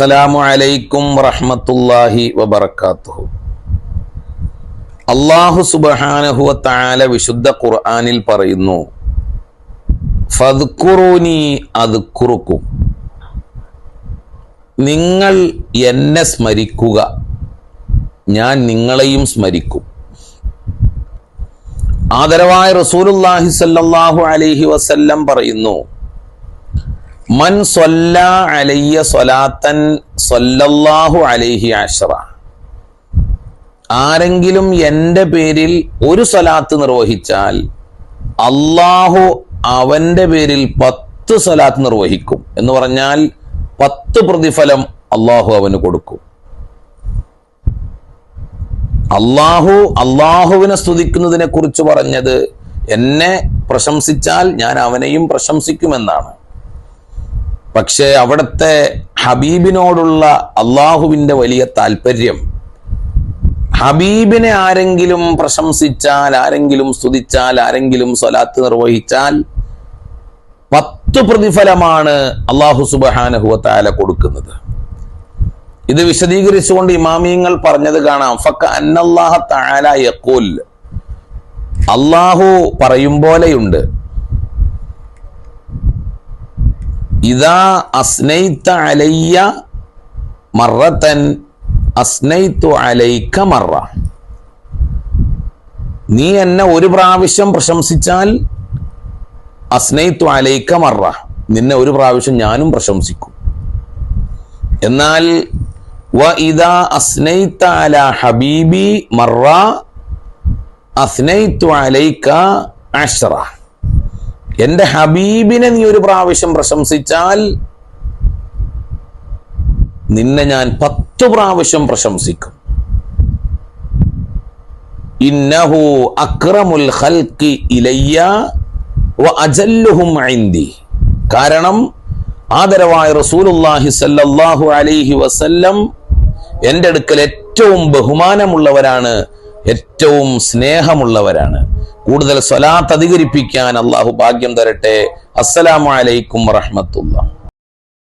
അസ്സലാമു അലൈക്കും വറഹ്മത്തുള്ളാഹി വബറകാതുഹു അള്ളാഹു സുബ്ഹാനഹു വതആല വിശുദ്ധ ഖുർആനിൽ പറയുന്നു ഫദ്കുറൂനി അദ്കുറുക്കും. നിങ്ങൾ എന്നെ സ്മരിക്കുക ഞാൻ നിങ്ങളെയും സ്മരിക്കും. ആദരവായ റസൂലുള്ളാഹി സ്വല്ലല്ലാഹു അലൈഹി വസല്ലം പറയുന്നു മൻ അലയ്യ സ്വലാത്തൻ സ്വല്ലല്ലാഹു അലൈഹി അഷറ ആരെങ്കിലും എന്റെ പേരിൽ ഒരു സ്വലാത്ത് നിർവഹിച്ചാൽ അള്ളാഹു അവന്റെ പേരിൽ പത്ത് സ്വലാത്ത് നിർവഹിക്കും. എന്ന് പറഞ്ഞാൽ പത്ത് പ്രതിഫലം അള്ളാഹു അവന് കൊടുക്കും. അള്ളാഹു അള്ളാഹുവിനെ സ്തുതിക്കുന്നതിനെ കുറിച്ച് പറഞ്ഞത് എന്നെ പ്രശംസിച്ചാൽ ഞാൻ അവനെയും പ്രശംസിക്കുമെന്നാണ്. പക്ഷേ അവിടുത്തെ ഹബീബിനോടുള്ള അള്ളാഹുവിന്റെ വലിയ താല്പര്യം ഹബീബിനെ ആരെങ്കിലും പ്രശംസിച്ചാൽ ആരെങ്കിലും സ്തുതിച്ചാൽ ആരെങ്കിലും സ്വലാത്ത് നിർവഹിച്ചാൽ പത്ത് പ്രതിഫലമാണ് അള്ളാഹു സുബഹാനഹുവത്താല കൊടുക്കുന്നത്. ഇത് വിശദീകരിച്ചുകൊണ്ട് ഇമാമിയങ്ങൾ പറഞ്ഞത് കാണാം. ഫക്ക അന്നല്ലാഹ തആല യഖൂൽ. അള്ളാഹു പറയും പോലെയുണ്ട് ഇതാ അസ്നൈത്ത അലയ്യ മറത്തൻ അസ്നൈത്തു അലൈക്ക മറ. നീ എന്നെ ഒരു പ്രാവശ്യം പ്രശംസിച്ചാൽ അസ്നൈത്തു അലൈക്ക മറ. നിന്നെ ഒരു പ്രാവശ്യം ഞാനും പ്രശംസിക്കും. എന്നാൽ വ ഇതാ അസ്നൈത്ത അല ഹബീബി മറ അസ്നൈത്തു അലൈക്ക അഷ്റ എന്റെ ഹബീബിനെ നീ ഒരു പ്രാവശ്യം പ്രശംസിച്ചാൽ നിന്നെ ഞാൻ പത്തു പ്രാവശ്യം പ്രശംസിക്കും. ഇന്നഹു അക്രമുൽ ഹൽക്ക് ഇലയ്യ വ അജല്ലുഹും കാരണം ആദരവായ റസൂലുല്ലാഹി സല്ലല്ലാഹു അലൈഹി വസല്ലം എന്റെ അടുക്കൽ ഏറ്റവും ബഹുമാനമുള്ളവരാണ് ഏറ്റവും സ്നേഹമുള്ളവരാണ്. കൂടുതൽ സ്വലാത്ത് അധികരിപ്പിക്കാൻ അള്ളാഹു ഭാഗ്യം തരട്ടെ. അസ്സലാമലൈക്കും വറഹമത്തുള്ള